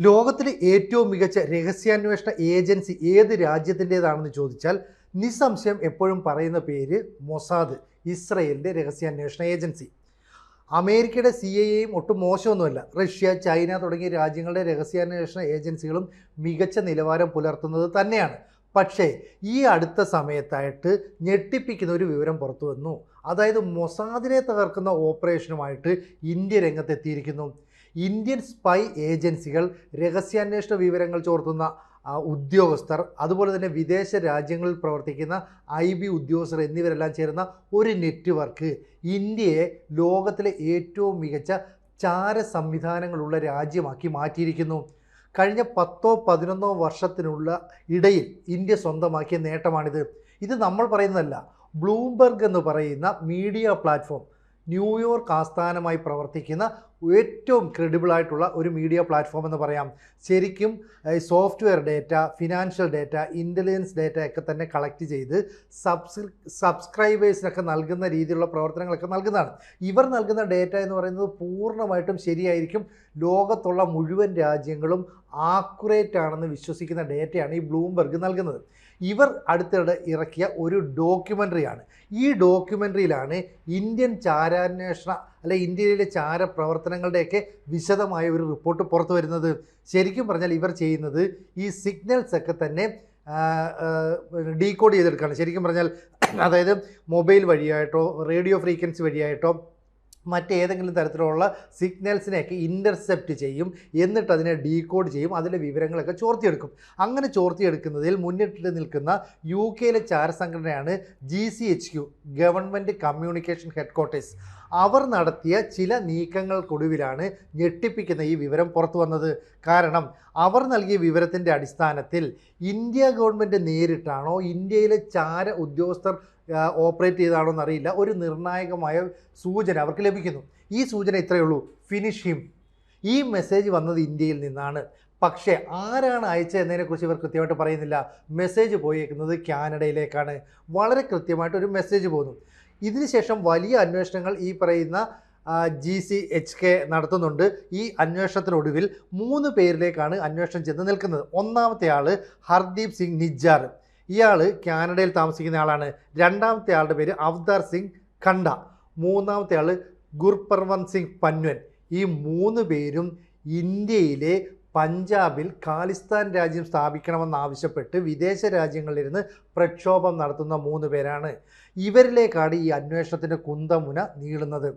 ലോകത്തിലെ ഏറ്റവും മികച്ച രഹസ്യാന്വേഷണ ഏജൻസി ഏത് രാജ്യത്തിന്റെതാണെന്ന് ചോദിച്ചാൽ നിസ്സംശയം എപ്പോഴും പറയുന്ന പേര് മൊസാദ് ഇസ്രയേലിന്റെ രഹസ്യാന്വേഷണ ഏജൻസി. അമേരിക്കയുടെ സി ഐ എയും ഒട്ടും മോശമൊന്നുമല്ല. റഷ്യ ചൈന തുടങ്ങിയ രാജ്യങ്ങളുടെ രഹസ്യാന്വേഷണ ഏജൻസികളും മികച്ച നിലവാരം പുലർത്തുന്നത് തന്നെയാണ്. പക്ഷേ ഈ അടുത്ത സമയത്തായിട്ട് ഞെട്ടിപ്പിക്കുന്ന ഒരു വിവരം പുറത്തു വന്നു. അതായത് മൊസാദിനെ തകർക്കുന്ന ഓപ്പറേഷനുമായിട്ട് ഇന്ത്യ രംഗത്തെത്തിയിരിക്കുന്നു. ഇന്ത്യൻ സ്പൈ ഏജൻസികൾ രഹസ്യാന്വേഷണ വിവരങ്ങൾ ചോർത്തുന്ന ഉദ്യോഗസ്ഥർ അതുപോലെ തന്നെ വിദേശ രാജ്യങ്ങളിൽ പ്രവർത്തിക്കുന്ന ഐ ബി ഉദ്യോഗസ്ഥർ എന്നിവരെല്ലാം ചേരുന്ന ഒരു നെറ്റ്വർക്ക്. ഇന്ത്യയെ ലോകത്തിലെ ഏറ്റവും മികച്ച ചാര സംവിധാനങ്ങളുള്ള രാജ്യമാക്കി മാറ്റിയിരിക്കുന്നു. കഴിഞ്ഞ പത്തോ പതിനൊന്നോ വർഷത്തിനുള്ള ഇടയിൽ ഇന്ത്യ സ്വന്തമാക്കിയ നേട്ടമാണിത്. ഇത് നമ്മൾ പറയുന്നതല്ല ബ്ലൂംബർഗ് എന്ന് പറയുന്ന മീഡിയ പ്ലാറ്റ്ഫോം ന്യൂയോർക്ക് ആസ്ഥാനമായി പ്രവർത്തിക്കുന്ന ഏറ്റവും ക്രെഡിബിൾ ആയിട്ടുള്ള ഒരു മീഡിയ പ്ലാറ്റ്ഫോം എന്ന് പറയാം. ശരിക്കും software data financial data intelligence data ഒക്കെ തന്നെ കളക്ട് ചെയ്ത് സബ്സ് സബ്സ്ക്രൈബേഴ്സിനൊക്കെ നൽകുന്ന രീതിയിലുള്ള പ്രവർത്തനങ്ങളൊക്കെ നൽകുന്നതാണ്. ഇവർ നൽകുന്ന ഡേറ്റ എന്ന് പറയുന്നത് പൂർണമായിട്ടും ശരിയായിരിക്കും. ലോകത്തുള്ള മുഴുവൻ രാജ്യങ്ങളും ആക്കുറേറ്റ് ആണെന്ന് വിശ്വസിക്കുന്ന ഡേറ്റയാണ് ഈ ബ്ലൂംബെർഗ് നൽകുന്നത്. ഇവർ അടുത്തിടെ ഇറക്കിയ ഒരു ഡോക്യുമെന്ററിയാണ് ഈ ഡോക്യുമെന്ററിയിലാണ് ഇന്ത്യൻ ചാരാന്വേഷണ അല്ലെ ഇന്ത്യയിലെ ചാര പ്രവർത്തനങ്ങളുടെയൊക്കെ വിശദമായ ഒരു റിപ്പോർട്ട് പുറത്തു വരുന്നത്. ശരിക്കും പറഞ്ഞാൽ ഇവർ ചെയ്യുന്നത് ഈ സിഗ്നൽസ് ഒക്കെ തന്നെ ഡീകോഡ് ചെയ്തെടുക്കുകയാണ് ശരിക്കും പറഞ്ഞാൽ അതായത് മൊബൈൽ വഴിയായിട്ടോ റേഡിയോ ഫ്രീക്വൻസി വഴിയായിട്ടോ മറ്റേതെങ്കിലും തരത്തിലുള്ള സിഗ്നൽസിനെയൊക്കെ ഇന്റർസെപ്റ്റ് ചെയ്യും എന്നിട്ട് അതിനെ ഡീകോഡ് ചെയ്യും അതിലെ വിവരങ്ങളൊക്കെ ചോർത്തിയെടുക്കും. അങ്ങനെ ചോർത്തിയെടുക്കുന്നതിൽ മുന്നിട്ട് നിൽക്കുന്ന യു കെയിലെ ചാര സംഘടനയാണ് G C H Q government communication headquarters അവർ നടത്തിയ ചില നീക്കങ്ങൾക്കൊടുവിലാണ് ഞെട്ടിപ്പിക്കുന്ന ഈ വിവരം പുറത്തു വന്നത്. കാരണം അവർ നൽകിയ വിവരത്തിന്റെ അടിസ്ഥാനത്തിൽ ഇന്ത്യ ഗവൺമെന്റ് നേരിട്ടാണോ ഇന്ത്യയിലെ ചാര ഉദ്യോഗസ്ഥർ ഓപ്പറേറ്റ് ചെയ്താണോ എന്നറിയില്ല ഒരു നിർണായകമായ സൂചന അവർക്ക് ലഭിക്കുന്നു. ഈ സൂചന ഇത്രയേ ഉള്ളൂ. ഫിനിഷ് ഹിം ഈ മെസ്സേജ് വന്നത് ഇന്ത്യയിൽ നിന്നാണ്. പക്ഷേ ആരാണ് അയച്ചത് എന്നതിനെക്കുറിച്ച് ഇവർ കൃത്യമായിട്ട് പറയുന്നില്ല. മെസ്സേജ് പോയേക്കുന്നത് കാനഡയിലേക്കാണ്. വളരെ കൃത്യമായിട്ട് ഒരു മെസ്സേജ് പോകുന്നു ഇതിനുശേഷം വലിയ അന്വേഷണങ്ങൾ ഈ പറയുന്ന ജി സി എച്ച് കെ നടത്തുന്നുണ്ട്. ഈ അന്വേഷണത്തിനൊടുവിൽ മൂന്ന് പേരിലേക്കാണ് അന്വേഷണം ചെന്ന് നിൽക്കുന്നത്. ഒന്നാമത്തെ ആൾ ഹർദീപ് സിംഗ് നിജ്ജാർ. ഇയാൾ കാനഡയിൽ താമസിക്കുന്ന ആളാണ്. രണ്ടാമത്തെ ആളുടെ പേര് അവതാർ സിംഗ് ഖണ്ട മൂന്നാമത്തെ ആൾ ഗുർപർവന്ത് സിംഗ് പന്വൻ ഈ മൂന്ന് പേരും ഇന്ത്യയിലെ പഞ്ചാബിൽ ഖാലിസ്ഥാൻ രാജ്യം സ്ഥാപിക്കണമെന്നാവശ്യപ്പെട്ട് വിദേശ രാജ്യങ്ങളിലിരുന്ന് പ്രക്ഷോഭം നടത്തുന്ന മൂന്ന് പേരാണ്. ഇവരിലേക്കാണ് ഈ അന്വേഷണത്തിന്റെ കുന്തമുന നീളുന്നത്.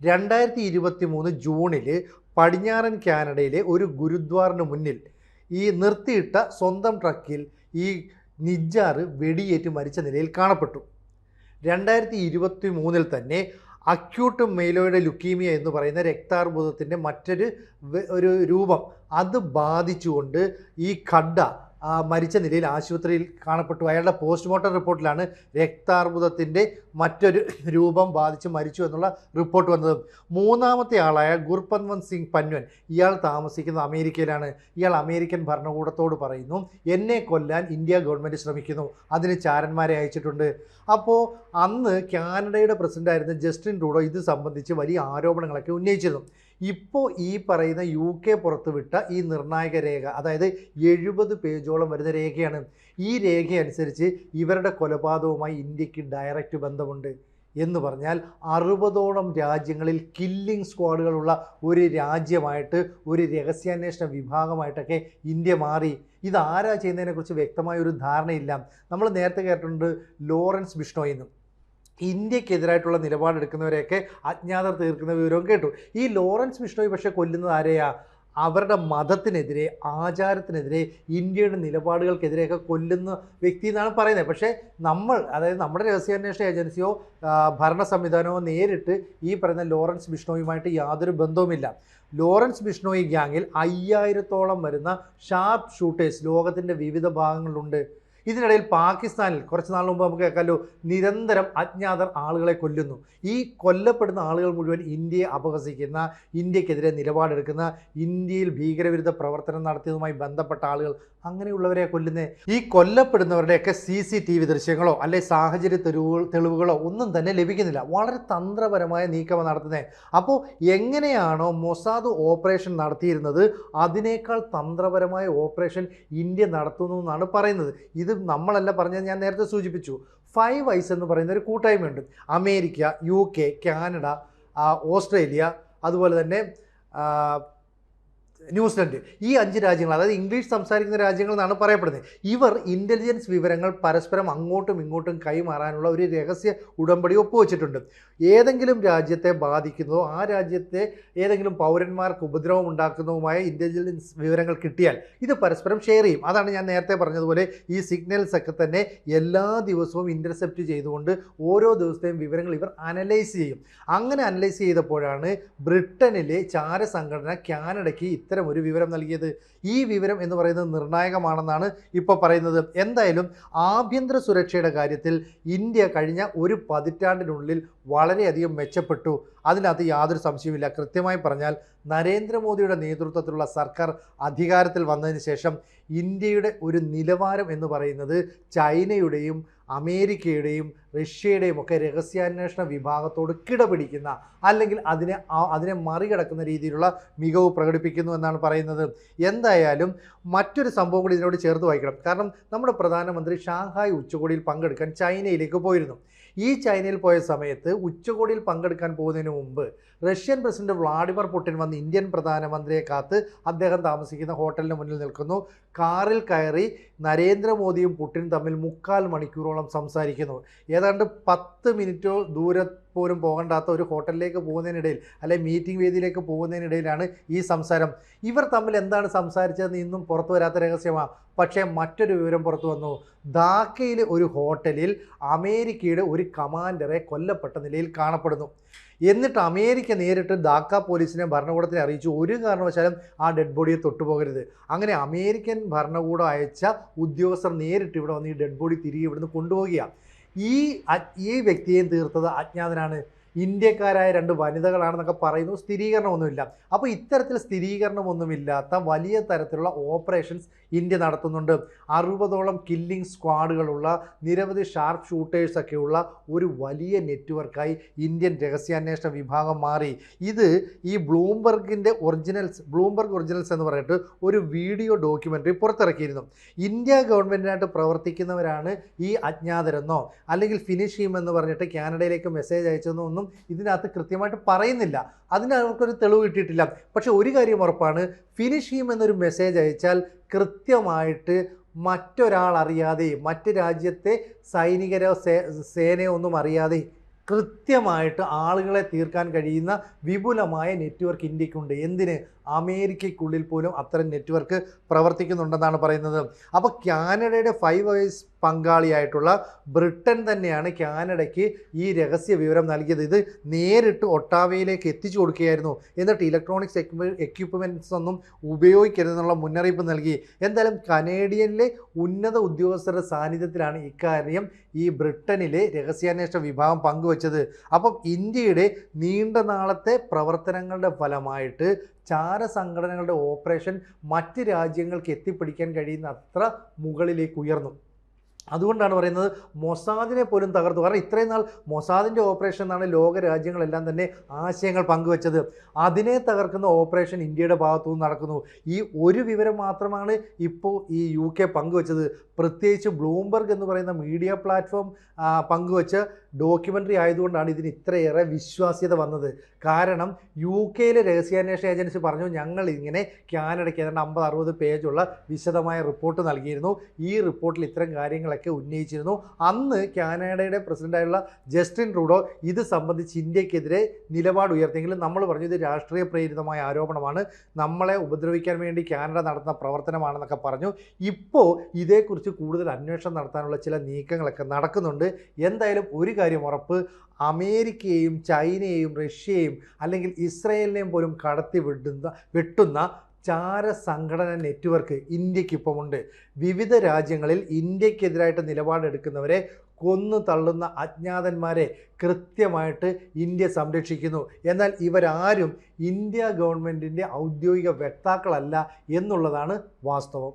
രണ്ടായിരത്തി ഇരുപത്തി മൂന്ന് ജൂണിൽ പടിഞ്ഞാറൻ കാനഡയിലെ ഒരു ഗുരുദ്വാറിന് മുന്നിൽ ഈ നിർത്തിയിട്ട സ്വന്തം ട്രക്കിൽ ഈ നിജ്ജാറ് വെടിയേറ്റ് മരിച്ച നിലയിൽ കാണപ്പെട്ടു. രണ്ടായിരത്തി ഇരുപത്തി മൂന്നിൽ തന്നെ അക്യൂട്ട് മെയിലോയുടെ ലുക്കീമിയ എന്ന് പറയുന്ന രക്താർബുദത്തിന്റെ മറ്റൊരു ഒരു രൂപം അത് ബാധിച്ചുകൊണ്ട് ഈ ഖഡ്ഡ മരിച്ച നിലയിൽ ആശുപത്രിയിൽ കാണപ്പെട്ടു. അയാളുടെ പോസ്റ്റ്മോർട്ടം റിപ്പോർട്ടിലാണ് രക്താർബുദത്തിന്റെ മറ്റൊരു രൂപം ബാധിച്ച് മരിച്ചു എന്നുള്ള റിപ്പോർട്ട് വന്നത്. മൂന്നാമത്തെ ആളായ ഗുർപൻവന്ത് സിംഗ് പന്വൻ ഇയാൾ താമസിക്കുന്നത് അമേരിക്കയിലാണ്. ഇയാൾ അമേരിക്കൻ ഭരണകൂടത്തോട് പറയുന്നു എന്നെ കൊല്ലാൻ ഇന്ത്യ ഗവൺമെന്റ് ശ്രമിക്കുന്നു. അതിന് ചാരന്മാരെ അയച്ചിട്ടുണ്ട്. അപ്പോൾ അന്ന് കാനഡയുടെ പ്രസിഡന്റായിരുന്ന ജസ്റ്റിൻ ട്രൂഡോ ഇത് സംബന്ധിച്ച് വലിയ ആരോപണങ്ങളൊക്കെ ഉന്നയിച്ചിരുന്നു. ഇപ്പോൾ ഈ പറയുന്ന യു കെ പുറത്തുവിട്ട ഈ നിർണായക രേഖ അതായത് എഴുപത് പേജോളം വരുന്ന രേഖയാണ്. ഈ രേഖ അനുസരിച്ച് ഇവരുടെ കൊലപാതകവുമായി ഇന്ത്യയ്ക്ക് ഡയറക്റ്റ് ബന്ധമുണ്ട് എന്ന് പറഞ്ഞാൽ അറുപതോളം രാജ്യങ്ങളിൽ കില്ലിംഗ് സ്ക്വാഡുകളുള്ള ഒരു രാജ്യമായിട്ട് ഒരു രഹസ്യാന്വേഷണ വിഭാഗമായിട്ടൊക്കെ ഇന്ത്യ മാറി. ഇതാരാ ചെയ്യുന്നതിനെക്കുറിച്ച് വ്യക്തമായ ഒരു ധാരണയില്ല. നമ്മൾ നേരത്തെ കേട്ടിട്ടുണ്ട് ലോറൻസ് ബിഷ്ണോയിൽ നിന്നും ഇന്ത്യക്കെതിരായിട്ടുള്ള നിലപാടെടുക്കുന്നവരെയൊക്കെ അജ്ഞാതർ തീർക്കുന്ന വിവരവും കേട്ടു. ഈ ലോറൻസ് ബിഷ്ണോയി പക്ഷേ കൊല്ലുന്നത് ആരെയാ? അവരുടെ മതത്തിനെതിരെ ആചാരത്തിനെതിരെ ഇന്ത്യയുടെ നിലപാടുകൾക്കെതിരെയൊക്കെ കൊല്ലുന്ന വ്യക്തി എന്നാണ് പറയുന്നത്. പക്ഷേ നമ്മൾ അതായത് നമ്മുടെ രഹസ്യാന്വേഷണ ഏജൻസിയോ ഭരണ സംവിധാനമോ നേരിട്ട് ഈ പറയുന്ന ലോറൻസ് ബിഷ്ണോയുമായിട്ട് യാതൊരു ബന്ധവുമില്ല. ലോറൻസ് ബിഷ്ണോയി ഗ്യാങ്ങിൽ അയ്യായിരത്തോളം വരുന്ന ഷാർപ്പ് ഷൂട്ടേഴ്സ് ലോകത്തിന്റെ വിവിധ ഭാഗങ്ങളിലുണ്ട്. ഇതിനിടയിൽ പാകിസ്ഥാനിൽ കുറച്ച് നാൾ മുമ്പ് നമുക്ക് കേൾക്കാമല്ലോ നിരന്തരം അജ്ഞാതർ ആളുകളെ കൊല്ലുന്നു. ഈ കൊല്ലപ്പെടുന്ന ആളുകൾ മുഴുവൻ ഇന്ത്യയെ അപഹസിക്കുന്ന ഇന്ത്യക്കെതിരെ നിലപാടെടുക്കുന്ന ഇന്ത്യയിൽ ഭീകരവിരുദ്ധ പ്രവർത്തനം നടത്തിയതുമായി ബന്ധപ്പെട്ട ആളുകൾ അങ്ങനെയുള്ളവരെ കൊല്ലുന്നത് ഈ കൊല്ലപ്പെടുന്നവരുടെയൊക്കെ സി സി ടി വി ദൃശ്യങ്ങളോ അല്ലെ സാഹചര്യ തെളിവുകളോ ഒന്നും തന്നെ ലഭിക്കുന്നില്ല. വളരെ തന്ത്രപരമായ നീക്കമാണ് നടത്തുന്നത് അപ്പോൾ എങ്ങനെയാണോ മൊസാദ് ഓപ്പറേഷൻ നടത്തിയിരുന്നത് അതിനേക്കാൾ തന്ത്രപരമായ ഓപ്പറേഷൻ ഇന്ത്യ നടത്തുന്നു എന്നാണ് പറയുന്നത്. ഇത് നമ്മളല്ല പറഞ്ഞത് ഞാൻ നേരത്തെ സൂചിപ്പിച്ചു. ഫൈവ് ഐസ് എന്ന് പറയുന്ന ഒരു കൂട്ടായ്മയുണ്ട്. America U K Canada Australia അതുപോലെ തന്നെ ന്യൂസിലൻഡ്. ഈ അഞ്ച് രാജ്യങ്ങൾ അതായത് ഇംഗ്ലീഷ് സംസാരിക്കുന്ന രാജ്യങ്ങൾ എന്നാണ് പറയപ്പെടുന്നത്. ഇവർ ഇന്റലിജൻസ് വിവരങ്ങൾ പരസ്പരം അങ്ങോട്ടും ഇങ്ങോട്ടും കൈമാറാനുള്ള ഒരു രഹസ്യ ഉടമ്പടി ഒപ്പുവെച്ചിട്ടുണ്ട്. ഏതെങ്കിലും രാജ്യത്തെ ബാധിക്കുന്നതോ ആ രാജ്യത്തെ ഏതെങ്കിലും പൗരന്മാർക്ക് ഉപദ്രവം ഉണ്ടാക്കുന്നതുമായ ഇന്റലിജൻസ് വിവരങ്ങൾ കിട്ടിയാൽ ഇത് പരസ്പരം ഷെയർ ചെയ്യും. അതാണ് ഞാൻ നേരത്തെ പറഞ്ഞതുപോലെ ഈ സിഗ്നൽസ് ഒക്കെ തന്നെ എല്ലാ ദിവസവും ഇന്റർസെപ്റ്റ് ചെയ്തുകൊണ്ട് ഓരോ ദിവസത്തെയും വിവരങ്ങൾ ഇവർ അനലൈസ് ചെയ്യും. അങ്ങനെ അനലൈസ് ചെയ്തപ്പോഴാണ് ബ്രിട്ടനിലെ ചാര സംഘടന കാനഡയ്ക്ക് ഇത്തരം ഒരു വിവരം നൽകിയത് ഈ വിവരം എന്ന് പറയുന്നത് നിർണായകമാണെന്നാണ് ഇപ്പോൾ പറയുന്നത്. എന്തായാലും ആഭ്യന്തര സുരക്ഷയുടെ കാര്യത്തിൽ ഇന്ത്യ കഴിഞ്ഞ ഒരു പതിറ്റാണ്ടിനുള്ളിൽ വളരെയധികം മെച്ചപ്പെട്ടു. അതിനകത്ത് യാതൊരു സംശയവുമില്ല. കൃത്യമായി പറഞ്ഞാൽ നരേന്ദ്രമോദിയുടെ നേതൃത്വത്തിലുള്ള സർക്കാർ അധികാരത്തിൽ വന്നതിന് ശേഷം ഇന്ത്യയുടെ ഒരു നിലവാരം എന്ന് പറയുന്നത് ചൈനയുടെയും അമേരിക്കയുടെയും റഷ്യയുടെയും ഒക്കെ രഹസ്യാന്വേഷണ വിഭാഗത്തോട് കിടപിടിക്കുന്ന അല്ലെങ്കിൽ അതിനെ അതിനെ മറികടക്കുന്ന രീതിയിലുള്ള മികവ് പ്രകടിപ്പിക്കുന്നു എന്നാണ് പറയുന്നത്. എന്തായാലും മറ്റൊരു സംഭവം കൂടി ഇതിനോട് ചേർത്ത് വായിക്കണം. കാരണം നമ്മുടെ പ്രധാനമന്ത്രി ഷാങ്ഹായ് ഉച്ചകോടിയിൽ പങ്കെടുക്കാൻ ചൈനയിലേക്ക് പോയിരുന്നു. ഈ ചൈനയിൽ പോയ സമയത്ത് ഉച്ചകോടിയിൽ പങ്കെടുക്കാൻ പോകുന്നതിന് മുമ്പ് റഷ്യൻ പ്രസിഡന്റ് വ്ളാഡിമിർ പുടിൻ വന്ന് ഇന്ത്യൻ പ്രധാനമന്ത്രിയെ കാത്ത് അദ്ദേഹം താമസിക്കുന്ന ഹോട്ടലിന് മുന്നിൽ നിൽക്കുന്നു. കാറിൽ കയറി നരേന്ദ്രമോദിയും പുട്ടിൻ തമ്മിൽ മുക്കാൽ മണിക്കൂറോളം സംസാരിക്കുന്നു. ഏതാണ്ട് പത്ത് മിനിറ്റോ ദൂരെ പോലും പോകണ്ടാത്ത ഒരു ഹോട്ടലിലേക്ക് പോകുന്നതിനിടയിൽ അല്ലെ മീറ്റിംഗ് വേദിയിലേക്ക് പോകുന്നതിനിടയിലാണ് ഈ സംസാരം. ഇവർ തമ്മിൽ എന്താണ് സംസാരിച്ചതെന്ന് ഇന്നും പുറത്തു വരാത്ത രഹസ്യമാണ് പക്ഷേ മറ്റൊരു വിവരം പുറത്തു വന്നു. ധാക്കയിലെ ഒരു ഹോട്ടലിൽ അമേരിക്കയുടെ ഒരു കമാൻഡറെ കൊല്ലപ്പെട്ട നിലയിൽ കാണപ്പെടുന്നു. എന്നിട്ട് അമേരിക്ക നേരിട്ട് ധാക്ക പോലീസിനെ ഭരണകൂടത്തിനെ അറിയിച്ചു. ഒരു കാരണവശാലും ആ ഡെഡ് ബോഡിയെ തൊട്ടുപോകരുത്. അങ്ങനെ അമേരിക്കൻ ഭരണകൂടം അയച്ച ഉദ്യോഗസ്ഥർ നേരിട്ട് ഇവിടെ വന്ന് ഈ ഡെഡ് ബോഡി തിരികെ ഇവിടുന്ന് കൊണ്ടുപോവുകയാണ് ഈ ഈ വ്യക്തിയെയും തീർത്തത് അജ്ഞാതനാണ് ഇന്ത്യക്കാരായ രണ്ട് വനിതകളാണെന്നൊക്കെ പറയുന്നു. സ്ഥിരീകരണമൊന്നുമില്ല. അപ്പോൾ ഇത്തരത്തിൽ സ്ഥിരീകരണമൊന്നുമില്ലാത്ത വലിയ തരത്തിലുള്ള ഓപ്പറേഷൻസ് ഇന്ത്യ നടത്തുന്നുണ്ട്. അറുപതോളം കില്ലിംഗ് സ്ക്വാഡുകളുള്ള നിരവധി ഷാർപ്പ് ഷൂട്ടേഴ്സ് ഒക്കെയുള്ള ഒരു വലിയ നെറ്റ്വർക്കായി ഇന്ത്യൻ രഹസ്യാന്വേഷണ വിഭാഗം മാറി. ഇത് ഈ ബ്ലൂംബർഗിന്റെ ഒറിജിനൽസ് ബ്ലൂംബർഗ് ഒറിജിനൽസ് എന്ന് പറഞ്ഞിട്ട് ഒരു വീഡിയോ ഡോക്യുമെന്ററി പുറത്തിറക്കിയിരുന്നു. ഇന്ത്യ ഗവൺമെന്റിനായിട്ട് പ്രവർത്തിക്കുന്നവരാണ് ഈ അജ്ഞാതരെന്നോ അല്ലെങ്കിൽ ഫിനിഷ് ചെയ്യുമെന്ന് പറഞ്ഞിട്ട് കാനഡയിലേക്ക് മെസ്സേജ് അയച്ചെന്നോ ഒന്നും ഇതിനകത്ത് കൃത്യമായിട്ട് പറയുന്നില്ല. അതിന് അവർക്കൊരു തെളിവ് കിട്ടിയിട്ടില്ല. പക്ഷെ ഒരു കാര്യം ഉറപ്പാണ്. ഫിനിഷ് ചെയ്യും എന്നൊരു മെസ്സേജ് അയച്ചാൽ കൃത്യമായിട്ട് മറ്റൊരാൾ അറിയാതെ മറ്റ് രാജ്യത്തെ സൈനികരോ സേനയോ ഒന്നും അറിയാതെ കൃത്യമായിട്ട് ആളുകളെ തീർക്കാൻ കഴിയുന്ന വിപുലമായ നെറ്റ്വർക്ക് ഇന്ത്യക്കുണ്ട്. എന്തിന്? അമേരിക്കയ്ക്കുള്ളിൽ പോലും അത്തരം നെറ്റ്വർക്ക് പ്രവർത്തിക്കുന്നുണ്ടെന്നാണ് പറയുന്നത്. അപ്പോൾ കാനഡയുടെ ഫൈവ് വൈസ് പങ്കാളിയായിട്ടുള്ള ബ്രിട്ടൻ തന്നെയാണ് കാനഡയ്ക്ക് ഈ രഹസ്യ വിവരം നൽകിയത്. ഇത് നേരിട്ട് ഒട്ടാവയിലേക്ക് എത്തിച്ചു കൊടുക്കുകയായിരുന്നു. എന്നിട്ട് ഇലക്ട്രോണിക്സ് എക്യുപ്മെന്റ്സ് ഒന്നും ഉപയോഗിക്കരുതെന്നുള്ള മുന്നറിയിപ്പ് നൽകി. എന്തായാലും കനേഡിയനിലെ ഉന്നത ഉദ്യോഗസ്ഥരുടെ സാന്നിധ്യത്തിലാണ് ഇക്കാര്യം ഈ ബ്രിട്ടനിലെ രഹസ്യാന്വേഷണ വിഭാഗം പങ്കുവച്ചത്. അപ്പം ഇന്ത്യയുടെ നീണ്ട നാളത്തെ പ്രവർത്തനങ്ങളുടെ ഫലമായിട്ട് ചാര സംഘടനകളുടെ ഓപ്പറേഷൻ മറ്റ് രാജ്യങ്ങൾക്ക് എത്തിപ്പിടിക്കാൻ കഴിയുന്ന അത്ര മുകളിലേക്ക് ഉയർന്നു. അതുകൊണ്ടാണ് പറയുന്നത് മൊസാദിനെ പോലും തകർത്തു. കാരണം ഇത്രയും നാൾ മൊസാദിന്റെ ഓപ്പറേഷൻ എന്നാണ് ലോക രാജ്യങ്ങളെല്ലാം തന്നെ ആശയങ്ങൾ പങ്കുവച്ചത്. അതിനെ തകർക്കുന്ന ഓപ്പറേഷൻ ഇന്ത്യയുടെ ഭാഗത്തു നിന്ന് നടക്കുന്നു. ഈ ഒരു വിവരം മാത്രമാണ് ഇപ്പോൾ ഈ യു കെ പങ്കുവച്ചത്. പ്രത്യേകിച്ച് ബ്ലൂംബർഗ് എന്ന് പറയുന്ന മീഡിയ പ്ലാറ്റ്ഫോം പങ്കുവച്ച ഡോക്യുമെന്ററി ആയതുകൊണ്ടാണ് ഇതിന് ഇത്രയേറെ വിശ്വാസ്യത വന്നത്. കാരണം യു കെയിലെ രഹസ്യാന്വേഷണ ഏജൻസി പറഞ്ഞു ഞങ്ങൾ ഇങ്ങനെ കാനഡയ്ക്ക് ഏതാണ്ട് അമ്പത് അറുപത് പേജുള്ള വിശദമായ റിപ്പോർട്ട് നൽകിയിരുന്നു. ഈ റിപ്പോർട്ടിൽ ഇത്തരം കാര്യങ്ങളൊക്കെ ഉന്നയിച്ചിരുന്നു. അന്ന് കാനഡയുടെ പ്രസിഡന്റായുള്ള ജസ്റ്റിൻ ട്രൂഡോ ഇത് സംബന്ധിച്ച് ഇന്ത്യക്കെതിരെ നിലപാട് ഉയർത്തിയെങ്കിലും നമ്മൾ പറഞ്ഞു ഇത് രാഷ്ട്രീയ പ്രേരിതമായ ആരോപണമാണ്. നമ്മളെ ഉപദ്രവിക്കാൻ വേണ്ടി കാനഡ നടത്തുന്ന പ്രവർത്തനമാണെന്നൊക്കെ പറഞ്ഞു. ഇപ്പോൾ ഇതേക്കുറിച്ച് കൂടുതൽ അന്വേഷണം നടത്താനുള്ള ചില നീക്കങ്ങളൊക്കെ നടക്കുന്നുണ്ട്. എന്തായാലും ഒരു കാര്യം ഉറപ്പ് അമേരിക്കയെയും ചൈനയെയും റഷ്യയെയും അല്ലെങ്കിൽ ഇസ്രയേലിനെയും പോലും കടത്തി വിടുന്ന വെട്ടുന്ന ചാര സംഘടന നെറ്റ്വർക്ക് ഇന്ത്യക്കിപ്പമുണ്ട്. വിവിധ രാജ്യങ്ങളിൽ ഇന്ത്യക്കെതിരായിട്ട് നിലപാടെടുക്കുന്നവരെ കൊന്നു തള്ളുന്ന അജ്ഞാതന്മാരെ കൃത്യമായിട്ട് ഇന്ത്യ സംരക്ഷിക്കുന്നു. എന്നാൽ ഇവരാരും ഇന്ത്യ ഗവൺമെന്റിന്റെ ഔദ്യോഗിക വക്താക്കളല്ല എന്നുള്ളതാണ് വാസ്തവം.